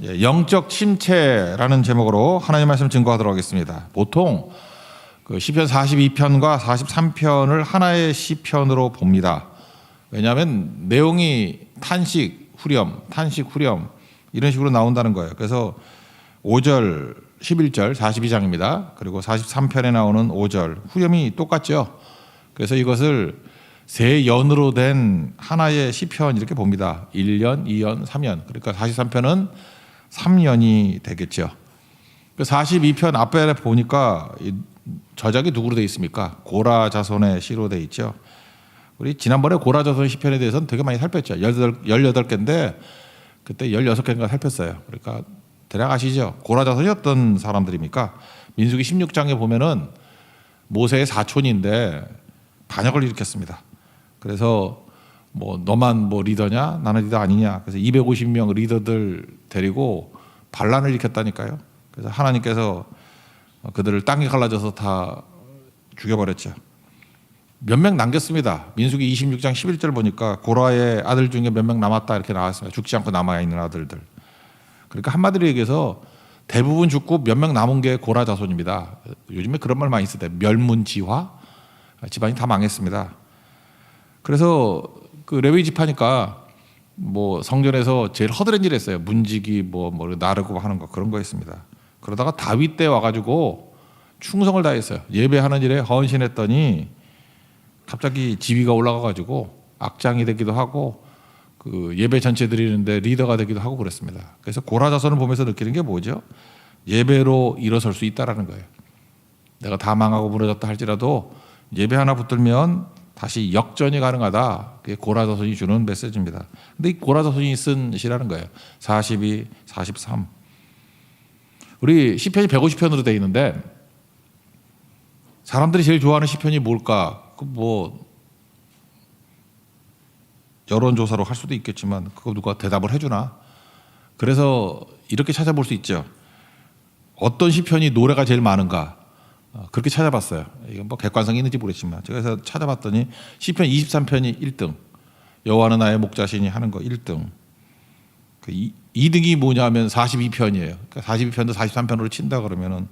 예, 영적 침체라는 제목으로 하나님 말씀 증거하도록 하겠습니다. 보통 그 시편 42편과 43편을 하나의 시편으로 봅니다. 왜냐하면 내용이 탄식, 후렴, 탄식, 후렴 이런 식으로 나온다는 거예요. 그래서 5절, 11절 42장입니다. 그리고 43편에 나오는 5절 후렴이 똑같죠. 그래서 이것을 세 연으로 된 하나의 시편 이렇게 봅니다. 1년, 2년, 3년. 그러니까 43편은 3년이 되겠죠. 그 42편 앞에 보니까 이 저작이 누구로 돼 있습니까? 고라 자손의 시로 돼 있죠. 우리 지난번에 고라 자손 시편에 대해서는 되게 많이 살폈죠. 18, 18개인데 그때 16개인가 살폈어요. 그러니까 대략 아시죠? 고라 자손이 어떤 사람들입니까? 민수기 16장에 보면은 모세의 사촌인데 반역을 일으켰습니다. 그래서 뭐 너만 뭐 리더냐? 나는 리더 아니냐? 그래서 250명 리더들 데리고 반란을 일으켰다니까요. 그래서 하나님께서 그들을 땅에 갈라져서 다 죽여버렸죠. 몇 명 남겼습니다. 민수기 26장 11절 보니까 고라의 아들 중에 몇 명 남았다 이렇게 나왔습니다. 죽지 않고 남아 있는 아들들. 그러니까 한마디로 얘기해서 대부분 죽고 몇 명 남은 게 고라 자손입니다. 요즘에 그런 말 많이 쓰대. 멸문지화 집안이 다 망했습니다. 그래서 그 레위 집하니까 뭐 성전에서 제일 허드렛 일 했어요. 문지기 뭐, 뭐 나르고 하는 거 그런 거 했습니다. 그러다가 다윗 때 와가지고 충성을 다했어요. 예배하는 일에 헌신했더니 갑자기 지위가 올라가가지고 악장이 되기도 하고 그 예배 전체 드리는데 리더가 되기도 하고 그랬습니다. 그래서 고라자손을 보면서 느끼는 게 뭐죠? 예배로 일어설 수 있다라는 거예요. 내가 다 망하고 무너졌다 할지라도 예배 하나 붙들면 다시 역전이 가능하다. 그게 고라자손이 주는 메시지입니다. 근데 이 고라자손이 쓴 시라는 거예요. 42, 43. 우리 시편이 150편으로 돼 있는데 사람들이 제일 좋아하는 시편이 뭘까? 그뭐 여론조사로 할 수도 있겠지만 그거 누가 대답을 해주나? 그래서 이렇게 찾아볼 수 있죠. 어떤 시편이 노래가 제일 많은가? 어, 그렇게 찾아봤어요. 이건 뭐 객관성이 있는지 모르겠지만 제가 그래서 찾아봤더니 시편 23편이 1등, 여호와는 나의 목자시니 하는 거 1등. 그 2, 등이 뭐냐면 42편이에요. 그러니까 42편도 43편으로 친다 그러면은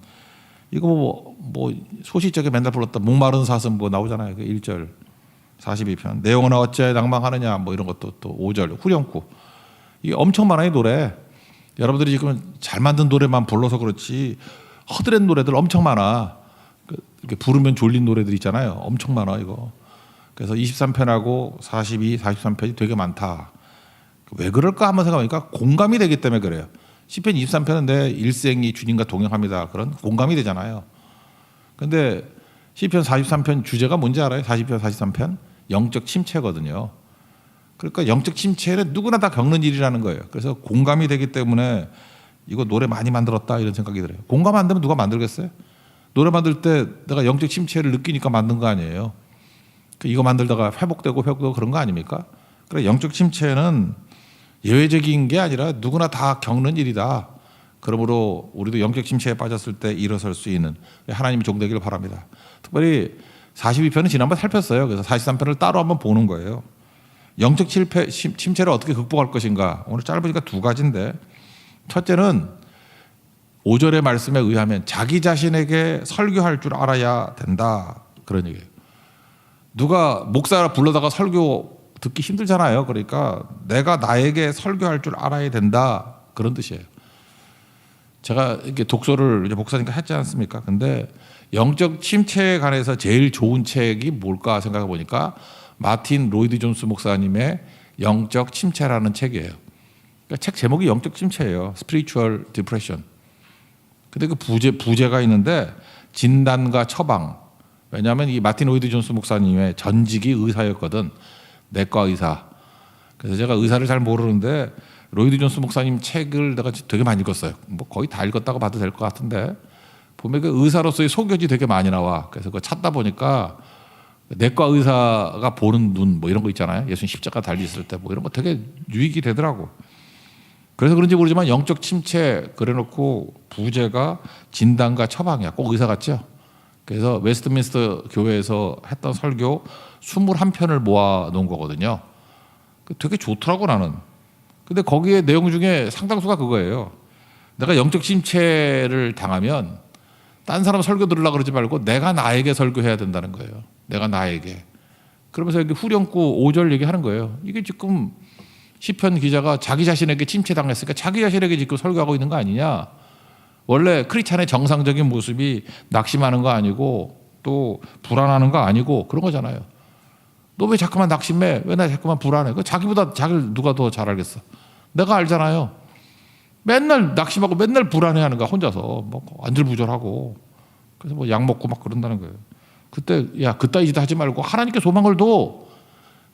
이거 뭐, 뭐 소시적에 맨날 불렀던 목마른 사슴 뭐 나오잖아요. 그 1절 42편. 내용은 어째 낭망하느냐 뭐 이런 것도 또 5절 후렴구. 이게 엄청 많아요 노래. 여러분들이 지금 잘 만든 노래만 불러서 그렇지 허드렛 노래들 엄청 많아. 그 이렇게 부르면 졸린 노래들 있잖아요. 엄청 많아 이거. 그래서 23편하고 42, 43편이 되게 많다. 왜 그럴까 한번 생각하니까 공감이 되기 때문에 그래요. 시편 23편은 내 일생이 주님과 동행합니다. 그런 공감이 되잖아요. 근데 시편 43편 주제가 뭔지 알아요? 40편, 43편? 영적 침체거든요. 그러니까 영적 침체는 누구나 다 겪는 일이라는 거예요. 그래서 공감이 되기 때문에 이거 노래 많이 만들었다 이런 생각이 들어요. 공감 안 되면 누가 만들겠어요? 노래 만들 때 내가 영적 침체를 느끼니까 만든 거 아니에요. 그 이거 만들다가 회복되고 회복되고 그런 거 아닙니까? 그래 영적 침체는 예외적인 게 아니라 누구나 다 겪는 일이다. 그러므로 우리도 영적 침체에 빠졌을 때 일어설 수 있는 하나님이 종되기를 바랍니다. 특별히 42편은 지난번 살폈어요. 그래서 43편을 따로 한번 보는 거예요. 영적 침체, 침체를 어떻게 극복할 것인가. 오늘 짧으니까 두 가지인데 첫째는 5절의 말씀에 의하면 자기 자신에게 설교할 줄 알아야 된다. 그런 얘기예요. 누가 목사 불러다가 설교 듣기 힘들잖아요. 그러니까 내가 나에게 설교할 줄 알아야 된다. 그런 뜻이에요. 제가 이렇게 독서를 목사니까 했지 않습니까? 근데 영적 침체에 관해서 제일 좋은 책이 뭘까 생각해 보니까 마틴 로이드 존스 목사님의 영적 침체라는 책이에요. 그러니까 책 제목이 영적 침체예요. Spiritual Depression. 근데 그 부제 부제가 있는데 진단과 처방. 왜냐하면 이 마틴 로이드 존스 목사님의 전직이 의사였거든. 내과 의사. 그래서 제가 의사를 잘 모르는데 로이드 존스 목사님 책을 내가 되게 많이 읽었어요. 뭐 거의 다 읽었다고 봐도 될 것 같은데 보면 그 의사로서의 소견이 되게 많이 나와. 그래서 그거 찾다 보니까 내과 의사가 보는 눈 뭐 이런 거 있잖아요. 예수님 십자가 달리 있을 때 뭐 이런 거 되게 유익이 되더라고. 그래서 그런지 모르지만 영적 침체 그래놓고 부제가 진단과 처방이야. 꼭 의사 같죠? 그래서 웨스트민스터 교회에서 했던 설교 21편을 모아 놓은 거거든요. 되게 좋더라고 나는. 근데 거기에 내용 중에 상당수가 그거예요. 내가 영적 침체를 당하면 딴 사람 설교 들으려고 그러지 말고 내가 나에게 설교해야 된다는 거예요. 내가 나에게. 그러면서 여기 후렴구 5절 얘기하는 거예요. 이게 지금 시편 기자가 자기 자신에게 침체당했으니까 자기 자신에게 지금 설교하고 있는 거 아니냐? 원래 크리스찬의 정상적인 모습이 낙심하는 거 아니고 또 불안하는 거 아니고 그런 거잖아요. 너 왜 자꾸만 낙심해? 왜 나 자꾸만 불안해? 그 자기보다 자기를 누가 더 잘 알겠어? 내가 알잖아요. 맨날 낙심하고 맨날 불안해하는 거야 혼자서 뭐 안절부절하고 그래서 뭐 약 먹고 막 그런다는 거예요. 그때 야 그따위 짓 하지 말고 하나님께 소망을 둬.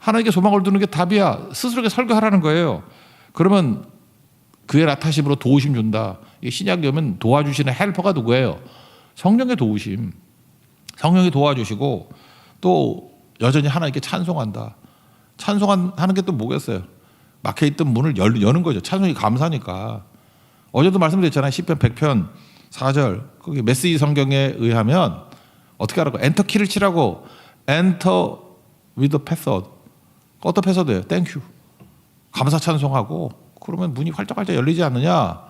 하나님께 소망을 두는 게 답이야. 스스로에게 설교하라는 거예요. 그러면 그의 나타심으로 도우심 준다. 이 신약에 오면 도와주시는 헬퍼가 누구예요? 성령의 도우심. 성령이 도와주시고 또 여전히 하나님께 찬송한다. 찬송하는 게 또 뭐겠어요? 막혀 있던 문을 열, 여는 거죠. 찬송이 감사니까. 어제도 말씀드렸잖아요. 10편 100편 4절. 거기 메시지 성경에 의하면 어떻게 하라고? 엔터 키를 치라고. 엔터 위더 패서 드. 어떤 패서드예요? 땡큐. 감사 찬송하고 그러면 문이 활짝활짝 열리지 않느냐?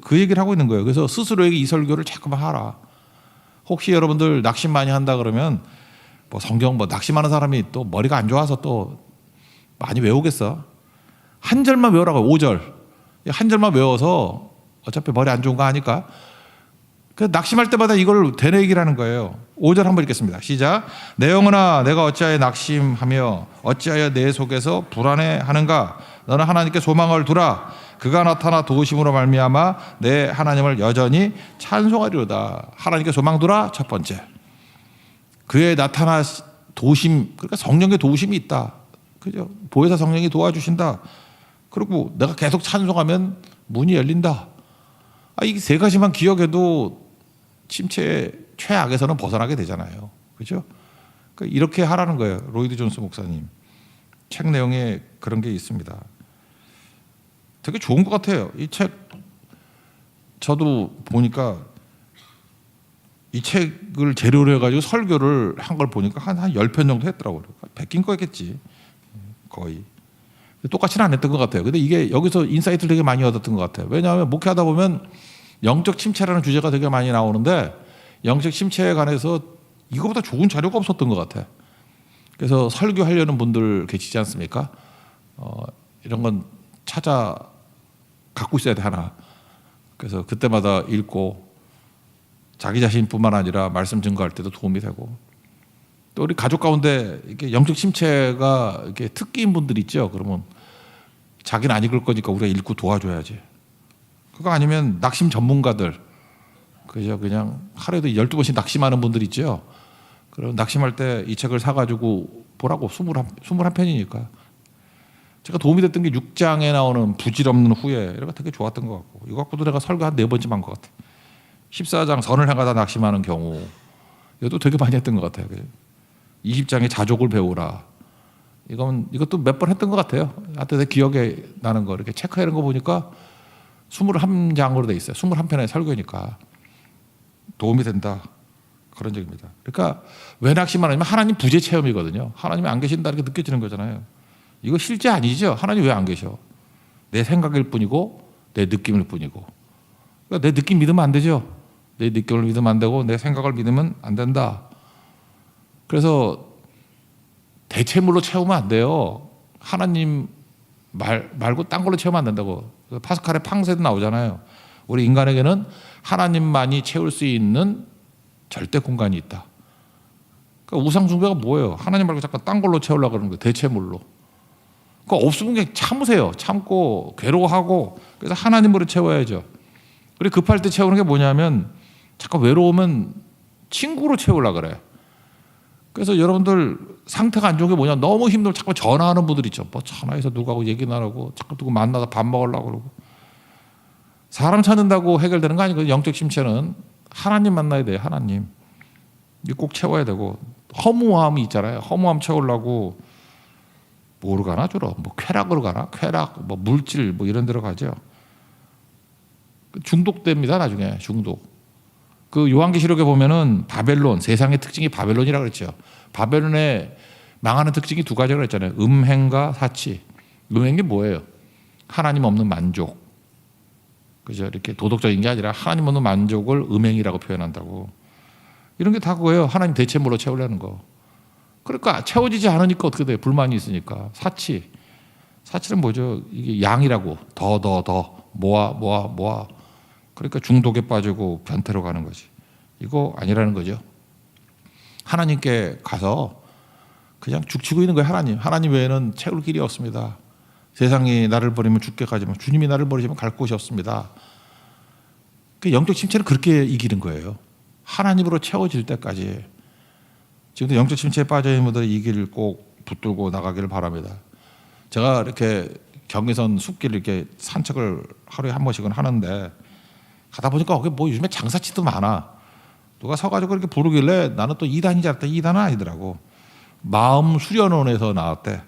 그 얘기를 하고 있는 거예요. 그래서 스스로에게 이 설교를 자꾸만 하라. 혹시 여러분들 낙심 많이 한다 그러면 뭐 성경 뭐 낙심하는 사람이 또 머리가 안 좋아서 또 많이 외우겠어. 한 절만 외우라고 5절. 한 절만 외워서 어차피 머리 안 좋은 거 하니까 그 낙심할 때마다 이걸 되뇌기라는 거예요. 5절 한번 읽겠습니다. 시작. 내 영혼아 내가 어찌하여 낙심하며 어찌하여 내 속에서 불안해하는가? 너는 하나님께 소망을 두라. 그가 나타나 도우심으로 말미암아 내 하나님을 여전히 찬송하리로다. 하나님께 소망 두라. 첫 번째. 그의 나타나 도심 그러니까 성령의 도우심이 있다. 그죠? 보혜사 성령이 도와주신다. 그리고 내가 계속 찬송하면 문이 열린다. 아, 이 세 가지만 기억해도 침체 최악에서는 벗어나게 되잖아요. 그죠? 그러니까 이렇게 하라는 거예요. 로이드 존스 목사님. 책 내용에 그런 게 있습니다. 되게 좋은 것 같아요. 이 책 저도 보니까 이 책을 재료로 해가지고 설교를 한 걸 보니까 한, 한 10편 정도 했더라고요. 베낀 거겠지. 거의. 똑같이는 안 했던 것 같아요. 근데 이게 여기서 인사이트를 되게 많이 얻었던 것 같아요. 왜냐하면 목회하다 보면 영적 침체라는 주제가 되게 많이 나오는데 영적 침체에 관해서 이거보다 좋은 자료가 없었던 것 같아요. 그래서 설교하려는 분들 계시지 않습니까? 어, 이런 건 찾아 갖고 있어야 돼 하나. 그래서 그때마다 읽고 자기 자신뿐만 아니라 말씀 증거할 때도 도움이 되고 또 우리 가족 가운데 이렇게 영적 침체가 이렇게 특기인 분들 있죠. 그러면 자기는 안 읽을 거니까 우리가 읽고 도와줘야지. 그거 아니면 낙심 전문가들 그죠 그냥 하루에도 12번씩 낙심하는 분들 있죠. 그럼 낙심할 때 이 책을 사가지고 보라고 21, 21편이니까. 제가 도움이 됐던 게 6장에 나오는 부질없는 후회 이런 거 되게 좋았던 것 같고 이거 갖고도 내가 설교 한 네 번쯤 한 것 같아. 14장 선을 향하다 낙심하는 경우 이것도 되게 많이 했던 것 같아요. 20장에 자족을 배우라. 이건 이것도 몇 번 했던 것 같아요. 하여튼 내 기억에 나는 거 이렇게 체크하는 거 보니까 21장으로 돼 있어요. 21편의 설교니까 도움이 된다. 그런 적입니다. 그러니까 왜 낙심하냐면 하나님 부재 체험이거든요. 하나님이 안 계신다 이렇게 느껴지는 거잖아요. 이거 실제 아니죠. 하나님 왜 안 계셔? 내 생각일 뿐이고 내 느낌일 뿐이고. 그러니까 내 느낌 믿으면 안 되죠. 내 느낌을 믿으면 안 되고 내 생각을 믿으면 안 된다. 그래서 대체물로 채우면 안 돼요. 하나님 말 말고 딴 걸로 채우면 안 된다고. 그 파스칼의 팡세도 나오잖아요. 우리 인간에게는 하나님만이 채울 수 있는 절대 공간이 있다. 그러니까 우상 숭배가 뭐예요? 하나님 말고 잠깐 딴 걸로 채우려고 그러는 거예요. 대체물로. 그러니까 없으면 그냥 참으세요. 참고 괴로워하고 그래서 하나님으로 채워야죠. 그리고 급할 때 채우는 게 뭐냐면 잠깐 외로우면 친구로 채우려 그래. 그래서 여러분들 상태가 안 좋은 게 뭐냐 너무 힘들고 자꾸 전화하는 분들 있죠. 뭐 전화해서 누구하고 얘기 나누고 자꾸 누구 만나서 밥 먹으려고 그러고 사람 찾는다고 해결되는 거 아니고 영적 심체는 하나님 만나야 돼요. 하나님 이거 꼭 채워야 되고 허무함이 있잖아요. 허무함 채우려고 뭐로 가나 주로 뭐 쾌락으로 가나 쾌락 뭐 물질 뭐 이런 데로 가죠. 중독됩니다 나중에 중독. 그 요한계시록에 보면은 바벨론 세상의 특징이 바벨론이라 그랬죠. 바벨론의 망하는 특징이 두 가지가 그랬잖아요. 음행과 사치. 음행이 뭐예요? 하나님 없는 만족. 그죠? 이렇게 도덕적인 게 아니라 하나님 없는 만족을 음행이라고 표현한다고. 이런 게 다 그거예요. 하나님 대체물로 채우려는 거. 그러니까 채워지지 않으니까 어떻게 돼? 불만이 있으니까. 사치. 사치는 뭐죠? 이게 양이라고. 더, 더, 더. 모아, 모아, 모아. 그러니까 중독에 빠지고 변태로 가는 거지. 이거 아니라는 거죠. 하나님께 가서 그냥 죽치고 있는 거예요. 하나님. 하나님 외에는 채울 길이 없습니다. 세상이 나를 버리면 죽게 가지만 주님이 나를 버리시면 갈 곳이 없습니다. 그 영적 침체는 그렇게 이기는 거예요. 하나님으로 채워질 때까지. 지금도 영적 침체에 빠져 있는 분들 이 길을 꼭 붙들고 나가기를 바랍니다. 제가 이렇게 경계선 숲길 이렇게 산책을 하루에 한 번씩은 하는데 가다 보니까 거기 뭐 요즘에 장사치도 많아. 누가 서가지고 이렇게 부르길래 나는 또 2단인 줄 알았다. 2단은 아니더라고. 마음 수련원에서 나왔대.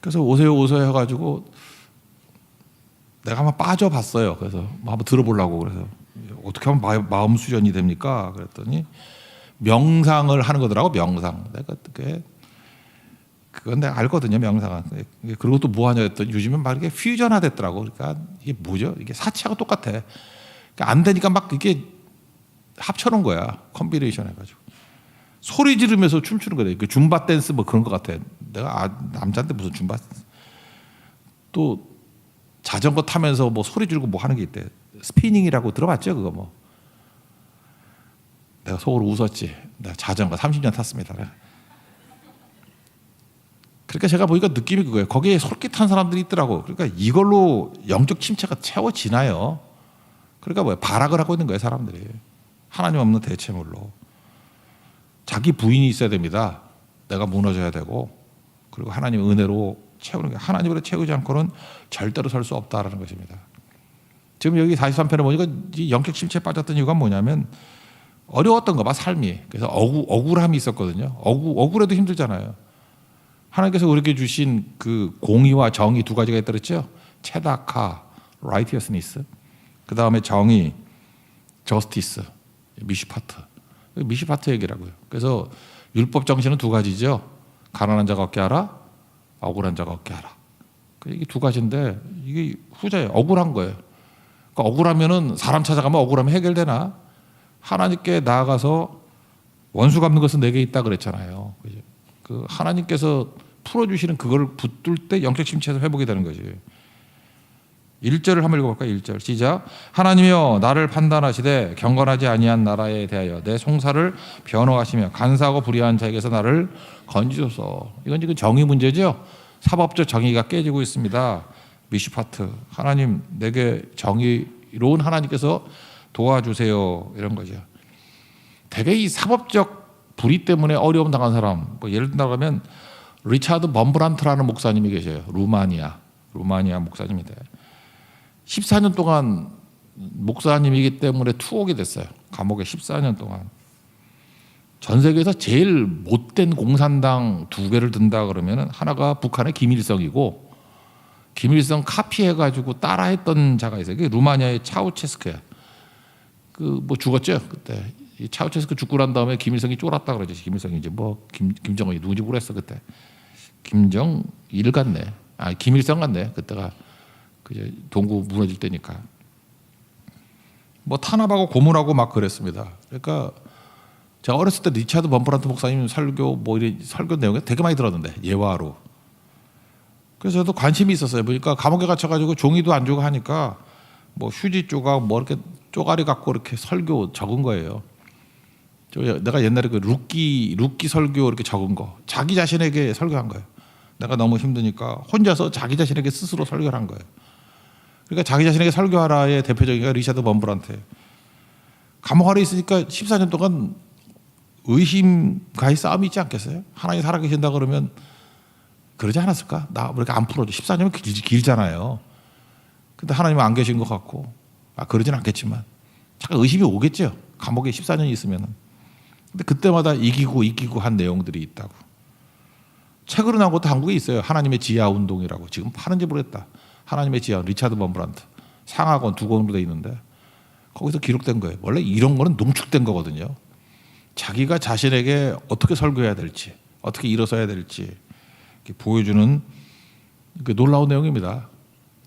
그래서 오세요 오세요 해가지고 내가 한번 빠져봤어요. 그래서 뭐 한번 들어보려고 그래서 어떻게 하면 마- 마음 수련이 됩니까? 그랬더니 명상을 하는 거더라고 명상. 내가 그게 그건 내가 알거든요 명상은. 그리고 또 뭐 하냐 했더니 요즘은 막 이게 퓨전화 됐더라고. 그러니까 이게 뭐죠? 이게 사치하고 똑같아. 그러니까 안 되니까 막 이게 합쳐놓은 거야 컴비네이션 해가지고. 소리 지르면서 춤추는 거래. 그 줌바 댄스 뭐 그런 것 같아. 내가 아, 남자인데 무슨 줌바 또 자전거 타면서 뭐 소리 지르고 뭐 하는 게 있대. 스피닝이라고 들어봤죠 그거 뭐. 내가 속으로 웃었지. 내가 자전거 30년 탔습니다. 그러니까 제가 보니까 느낌이 그거예요. 거기에 솔깃한 사람들이 있더라고. 그러니까 이걸로 영적 침체가 채워지나요? 그러니까 뭐야 발악을 하고 있는 거예요 사람들이. 하나님 없는 대체물로. 자기 부인이 있어야 됩니다. 내가 무너져야 되고 그리고 하나님 은혜로 채우는 게 하나님으로 채우지 않고는 절대로 설 수 없다라는 것입니다. 지금 여기 43편에 보니까 이 영적 침체에 빠졌던 이유가 뭐냐면 어려웠던 거 봐 삶이. 그래서 억울, 억울함이 있었거든요. 억울, 억울해도 힘들잖아요. 하나님께서 우리에게 주신 그 공의와 정의 두 가지가 있다 그랬죠. 체다카, righteousness. 그 다음에 정의, justice, 미시파트. 미시파트 얘기라고요. 그래서 율법 정신은 두 가지죠. 가난한 자가 얻게 하라, 억울한 자가 얻게 하라. 그 이게 두 가지인데 이게 후자예요. 억울한 거예요. 그러니까 억울하면은 사람 찾아가면 억울하면 해결되나? 하나님께 나아가서 원수 갚는 것은 내게 있다 그랬잖아요. 그죠? 그 하나님께서 풀어주시는 그걸 붙들 때 영적 침체에서 회복이 되는 거지. 1절을 한번 읽어볼까요? 1절. 시작. 하나님이여 나를 판단하시되 경건하지 아니한 나라에 대하여 내 송사를 변호하시며 간사하고 불의한 자에게서 나를 건지소서. 이건 지금 정의 문제죠? 사법적 정의가 깨지고 있습니다. 미시파트 하나님 내게 정의로운 하나님께서 도와주세요. 이런 거죠. 대개 이 사법적 불의 때문에 어려움 당한 사람 뭐 예를 들면 리차드 범브란트라는 목사님이 계셔요 루마니아 루마니아 목사님인데 14년 동안 목사님이기 때문에 투옥이 됐어요. 감옥에 14년 동안. 전 세계에서 제일 못된 공산당 두 개를 든다 그러면 하나가 북한의 김일성이고 김일성 카피해가지고 따라했던 자가 있어요. 그게 루마니아의 차우체스크야. 그 뭐 죽었죠 그때. 이 차우체스크 죽고 난 다음에 김일성이 쫄았다 그러죠. 김일성이 이제 뭐 김, 김정은이 누군지 모르겠어 그때. 김정일 같네. 아 김일성 같네 그때가. 그제 동구 무너질 때니까 뭐 탄압하고 고문하고 막 그랬습니다. 그러니까 제가 어렸을 때 리차드 범프란트 목사님 설교 뭐 이런 설교 내용이 되게 많이 들었는데 예화로. 그래서 저도 관심이 있었어요. 보니까 감옥에 갇혀가지고 종이도 안 주고 하니까 뭐 휴지 조각 뭐 이렇게 쪼가리 갖고 이렇게 설교 적은 거예요. 저 내가 옛날에 그 루키 루키 설교 이렇게 적은 거 자기 자신에게 설교한 거예요. 내가 너무 힘드니까 혼자서 자기 자신에게 스스로 설교를 한 거예요. 그러니까 자기 자신에게 설교하라의 대표적인 게 리샤드 범브란트. 감옥 안에 있으니까 14년 동안 의심과의 싸움이 있지 않겠어요? 하나님 살아계신다 그러면 그러지 않았을까? 나왜 이렇게 안 풀어줘? 14년은 길, 길잖아요. 근데 하나님은 안 계신 것 같고, 아, 그러진 않겠지만, 잠깐 의심이 오겠죠. 감옥에 14년이 있으면은. 근데 그때마다 이기고 이기고 한 내용들이 있다고. 책으로 나온 것도 한국에 있어요. 하나님의 지하 운동이라고. 지금 파는지 모르겠다. 하나님의 지하 리차드 범브란트 상하권 두 권으로 돼 있는데 거기서 기록된 거예요. 원래 이런 거는 농축된 거거든요. 자기가 자신에게 어떻게 설교해야 될지, 어떻게 일어서야 될지 보여주는 그 놀라운 내용입니다.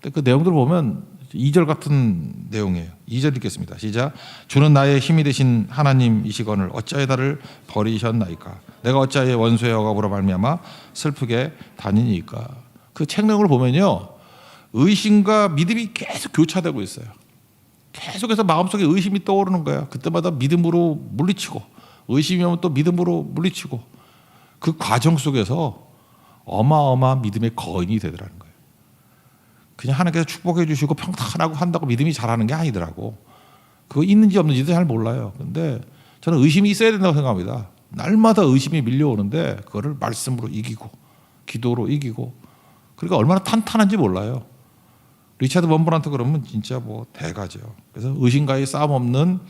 근데 그 내용들을 보면 2절 같은 내용이에요. 2절 읽겠습니다. 시작. 주는 나의 힘이 되신 하나님이시거늘 어찌하여 나를 버리셨나이까. 내가 어찌하여 원수의 억압으로 말미암아 슬프게 다니니까. 그 책 내용을 보면요. 의심과 믿음이 계속 교차되고 있어요. 계속해서 마음속에 의심이 떠오르는 거야. 그때마다 믿음으로 물리치고 의심이 오면 또 믿음으로 물리치고 그 과정 속에서 어마어마한 믿음의 거인이 되더라는 거예요. 그냥 하나님께서 축복해 주시고 평탄하고 한다고 믿음이 잘하는 게 아니더라고. 그거 있는지 없는지도 잘 몰라요. 근데 저는 의심이 있어야 된다고 생각합니다. 날마다 의심이 밀려오는데 그거를 말씀으로 이기고 기도로 이기고 그러니까 얼마나 탄탄한지 몰라요. 리차드 원브란트 그러면 진짜 뭐 대가죠. 그래서 의심과의 싸움 없는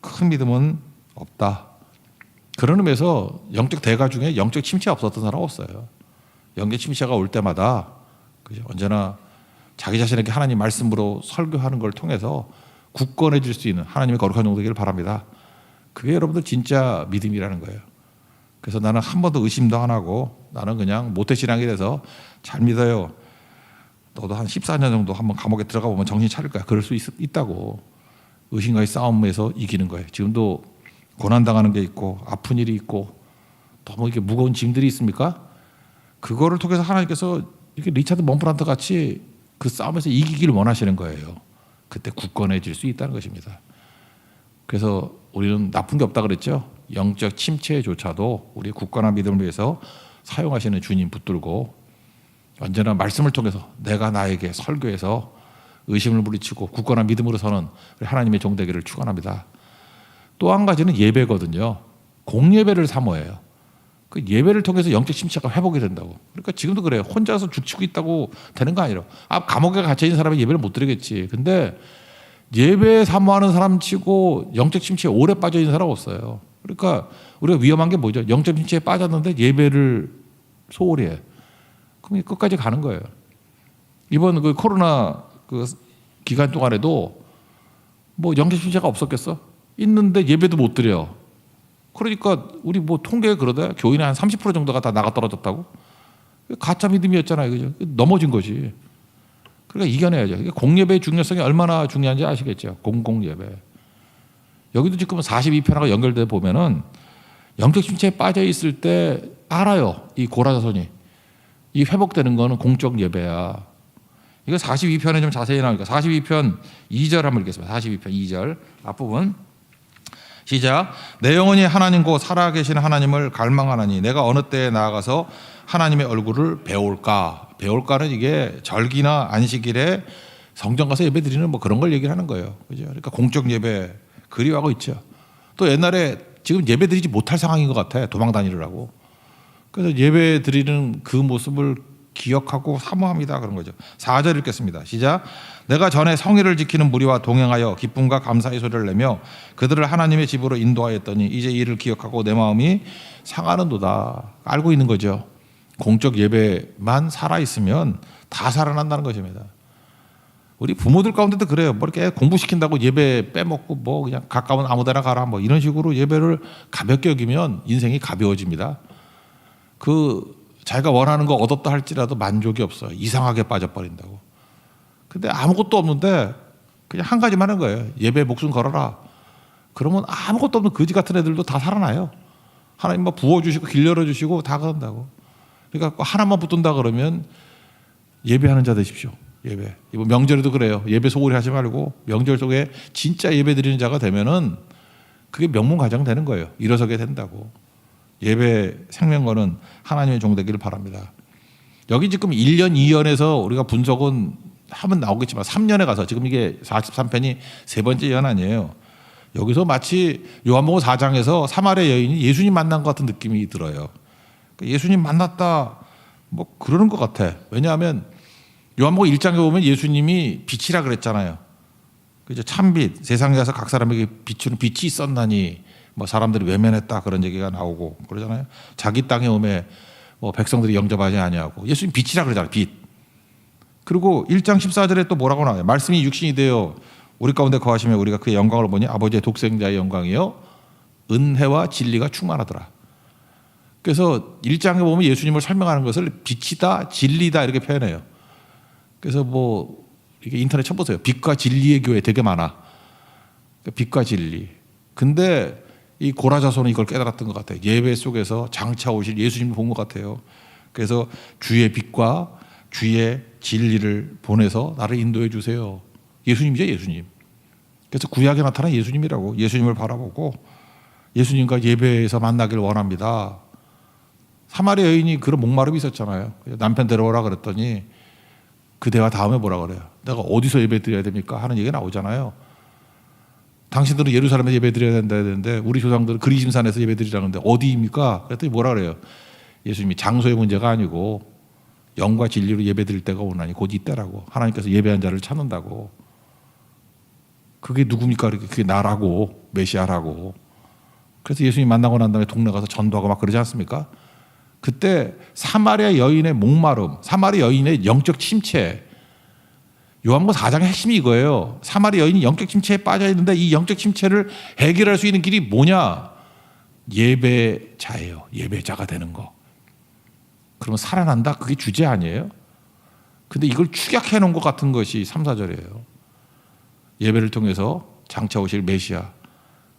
큰 믿음은 없다. 그런 의미에서 영적 대가 중에 영적 침체 없었던 사람 없어요. 영적 침체가 올 때마다 그죠? 언제나 자기 자신에게 하나님 말씀으로 설교하는 걸 통해서 굳건해질 수 있는 하나님의 거룩한 종되기를 바랍니다. 그게 여러분들 진짜 믿음이라는 거예요. 그래서 나는 한 번도 의심도 안 하고 나는 그냥 모태신앙이 돼서 잘 믿어요. 너도 한 14년 정도 한번 감옥에 들어가 보면 정신 차릴 거야. 그럴 수 있, 다고 의심과의 싸움에서 이기는 거예요. 지금도 고난 당하는 게 있고 아픈 일이 있고 또뭐 이게 무거운 짐들이 있습니까? 그거를 통해서 하나님께서 이렇게 리차드 먼프란트 같이 그 싸움에서 이기기를 원하시는 거예요. 그때 굳건해질 수 있다는 것입니다. 그래서 우리는 나쁜 게 없다 그랬죠. 영적 침체조차도 우리 굳건한 믿음을 위해서 사용하시는 주님 붙들고 언제나 말씀을 통해서 내가 나에게 설교해서 의심을 물리치고 굳건한 믿음으로 서는 하나님의 종되기를 축원합니다. 또 한 가지는 예배거든요. 공예배를 사모해요. 그 예배를 통해서 영적 침체가 회복이 된다고. 그러니까 지금도 그래요. 혼자서 죽치고 있다고 되는 거 아니라. 아 감옥에 갇혀 있는 사람이 예배를 못 드리겠지. 근데 예배 사모하는 사람 치고 영적 침체에 오래 빠져 있는 사람 없어요. 그러니까 우리가 위험한 게 뭐죠? 영적 침체에 빠졌는데 예배를 소홀히 해. 그럼 끝까지 가는 거예요. 이번 그 코로나 그 기간 동안에도 뭐 영적 침체가 없었겠어? 있는데 예배도 못 드려. 그러니까 우리 뭐 통계 그러다 교인의 한 30% 정도가 다 나가 떨어졌다고? 가짜 믿음이었잖아요. 그죠? 넘어진 거지. 그러니까 이겨내야죠. 공예배의 중요성이 얼마나 중요한지 아시겠죠? 공공예배. 여기도 지금 42편하고 연결돼 보면은 영적 침체에 빠져 있을 때 알아요. 이 고라자손이. 이 회복되는 거는 공적 예배야. 이거 42편에 좀 자세히 나오니까 42편 2절 한번 읽겠습니다. 42편 2절 앞부분 시작. 내 영혼이 하나님고 살아계신 하나님을 갈망하나니 내가 어느 때에 나아가서 하나님의 얼굴을 배울까? 배울까는 이게 절기나 안식일에 성전 가서 예배 드리는 뭐 그런 걸 얘기를 하는 거예요. 그죠? 그러니까 공적 예배 그리워하고 있죠. 또 옛날에 지금 예배 드리지 못할 상황인 것 같아. 도망 다니느라고. 그래서 예배 드리는 그 모습을 기억하고 사모합니다. 그런 거죠. 4절 읽겠습니다. 시작. 내가 전에 성의를 지키는 무리와 동행하여 기쁨과 감사의 소리를 내며 그들을 하나님의 집으로 인도하였더니 이제 이를 기억하고 내 마음이 상하는도다. 알고 있는 거죠. 공적 예배만 살아 있으면 다 살아난다는 것입니다. 우리 부모들 가운데도 그래요. 뭐 이렇게 공부시킨다고 예배 빼먹고 뭐 그냥 가까운 아무데나 가라 뭐 이런 식으로 예배를 가볍게 여기면 인생이 가벼워집니다. 그 자기가 원하는 거 얻었다 할지라도 만족이 없어요. 이상하게 빠져버린다고. 근데 아무것도 없는데 그냥 한 가지만 하는 거예요. 예배 목숨 걸어라. 그러면 아무것도 없는 거지 같은 애들도 다 살아나요. 하나님 뭐 부어주시고 길 열어주시고 다 그런다고. 그러니까 하나만 붙든다 그러면 예배하는 자 되십시오. 예배. 이번 명절에도 그래요. 예배 소홀히 하지 말고 명절 속에 진짜 예배 드리는 자가 되면은 그게 명문 가정 되는 거예요. 일어서게 된다고. 예배 생명거는 하나님의 종 되기를 바랍니다. 여기 지금 1년, 2년에서 우리가 분석은 하면 나오겠지만 3년에 가서 지금 이게 43편이 세 번째 연아니에요. 여기서 마치 요한복음 4장에서 사마리아 여인이 예수님 만난 것 같은 느낌이 들어요. 그러니까 예수님 만났다 뭐 그러는 것 같아. 왜냐하면 요한복음 1장에 보면 예수님이 빛이라 그랬잖아요. 그죠? 참빛 세상에 가서 각 사람에게 비추는 빛이 있었나니 뭐 사람들이 외면했다 그런 얘기가 나오고 그러잖아요. 자기 땅에 오매 뭐 백성들이 영접하지 아니하고 예수님 빛이라 그러잖아요. 빛. 그리고 1장 14절에 또 뭐라고 나와요? 말씀이 육신이 되어 우리 가운데 거하시며 우리가 그의 영광을 보니 아버지의 독생자의 영광이요 은혜와 진리가 충만하더라. 그래서 1장에 보면 예수님을 설명하는 것을 빛이다, 진리다 이렇게 표현해요. 그래서 뭐 이게 인터넷 쳐보세요. 빛과 진리의 교회 되게 많아. 그러니까 빛과 진리. 근데 이 고라자손은 이걸 깨달았던 것 같아요. 예배 속에서 장차 오실 예수님을 본 것 같아요. 그래서 주의 빛과 주의 진리를 보내서 나를 인도해 주세요. 예수님이죠, 예수님. 그래서 구약에 나타난 예수님이라고 예수님을 바라보고 예수님과 예배에서 만나길 원합니다. 사마리아 여인이 그런 목마름이 있었잖아요. 남편 데려오라 그랬더니 그 대화 다음에 뭐라 그래요? 내가 어디서 예배 드려야 됩니까? 하는 얘기가 나오잖아요. 당신들은 예루살렘에 예배 드려야 된다 했는데 우리 조상들은 그리심산에서 예배 드리라는데 어디입니까? 그랬더니 뭐라 그래요? 예수님이 장소의 문제가 아니고 영과 진리로 예배 드릴 때가 오나니 곧 이때라고 하나님께서 예배한 자를 찾는다고 그게 누굽니까? 그게 나라고 메시아라고 그래서 예수님 만나고 난 다음에 동네 가서 전도하고 막 그러지 않습니까? 그때 사마리아 여인의 목마름, 사마리아 여인의 영적 침체. 요한복음 4장의 핵심이 이거예요. 사마리아 여인이 영적 침체에 빠져 있는데 이 영적 침체를 해결할 수 있는 길이 뭐냐? 예배자예요. 예배자가 되는 거. 그러면 살아난다? 그게 주제 아니에요? 근데 이걸 축약해 놓은 것 같은 것이 3, 4절이에요. 예배를 통해서 장차 오실 메시아,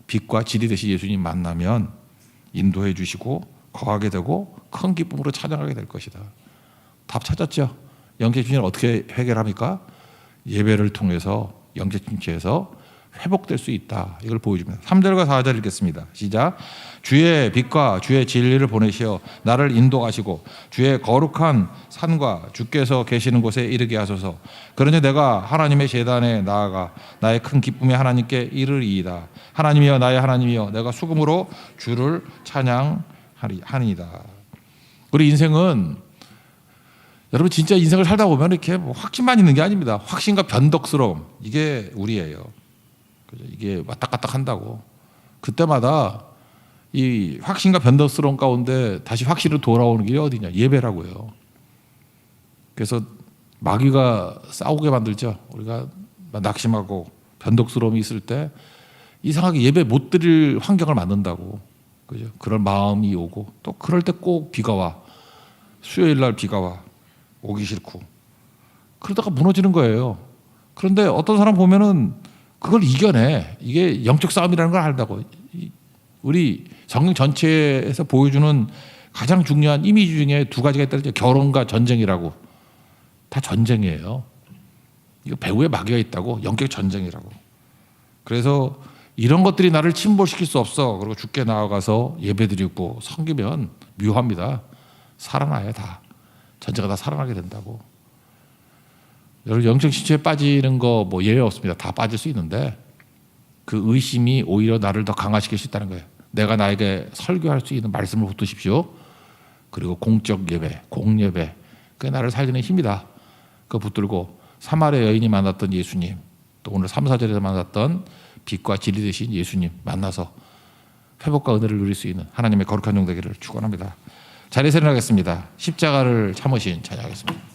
빛과 진리 되신 예수님 만나면 인도해 주시고 거하게 되고 큰 기쁨으로 찬양하게 될 것이다. 답 찾았죠? 영적 침체를 어떻게 해결합니까? 예배를 통해서 영적 침체에서 회복될 수 있다. 이걸 보여줍니다. 3절과 4절 읽겠습니다. 시작. 주의 빛과 주의 진리를 보내시어 나를 인도하시고 주의 거룩한 산과 주께서 계시는 곳에 이르게 하소서. 그러니 내가 하나님의 재단에 나아가 나의 큰 기쁨의 하나님께 이르리이다. 하나님이여 나의 하나님이여 내가 수금으로 주를 찬양하리이다. 우리 인생은 여러분 진짜 인생을 살다 보면 이렇게 뭐 확신만 있는 게 아닙니다. 확신과 변덕스러움 이게 우리예요. 이게 왔다 갔다 한다고 그때마다 이 확신과 변덕스러움 가운데 다시 확신으로 돌아오는 길이 어디냐 예배라고요. 그래서 마귀가 싸우게 만들죠. 우리가 낙심하고 변덕스러움이 있을 때 이상하게 예배 못 드릴 환경을 만든다고 그죠? 그런 마음이 오고 또 그럴 때 꼭 비가 와 수요일 날 비가 와 오기 싫고 그러다가 무너지는 거예요. 그런데 어떤 사람 보면은 그걸 이겨내. 이게 영적 싸움이라는 걸 알다고. 이- 우리 성경 전체에서 보여주는 가장 중요한 이미지 중에 두 가지가 있다죠. 결혼과 전쟁이라고. 다 전쟁이에요. 이거 배후에 마귀가 있다고. 영적 전쟁이라고. 그래서 이런 것들이 나를 침몰시킬 수 없어. 그리고 죽게 나아가서 예배드리고 섬기면 묘합니다. 살아나요 다. 전체가 다 살아나게 된다고. 여러분 영적 신체에 빠지는 거 뭐 예외 없습니다. 다 빠질 수 있는데 그 의심이 오히려 나를 더 강화시킬 수 있다는 거예요. 내가 나에게 설교할 수 있는 말씀을 붙드십시오. 그리고 공적 예배, 공예배, 그게 나를 살리는 힘이다. 그거 붙들고 사마리아 여인이 만났던 예수님, 또 오늘 3, 4절에서 만났던 빛과 진리 되신 예수님 만나서 회복과 은혜를 누릴 수 있는 하나님의 거룩한 종 되기를 축원합니다. 자리에서 일어나겠습니다. 십자가를 참으신 찬양하겠습니다.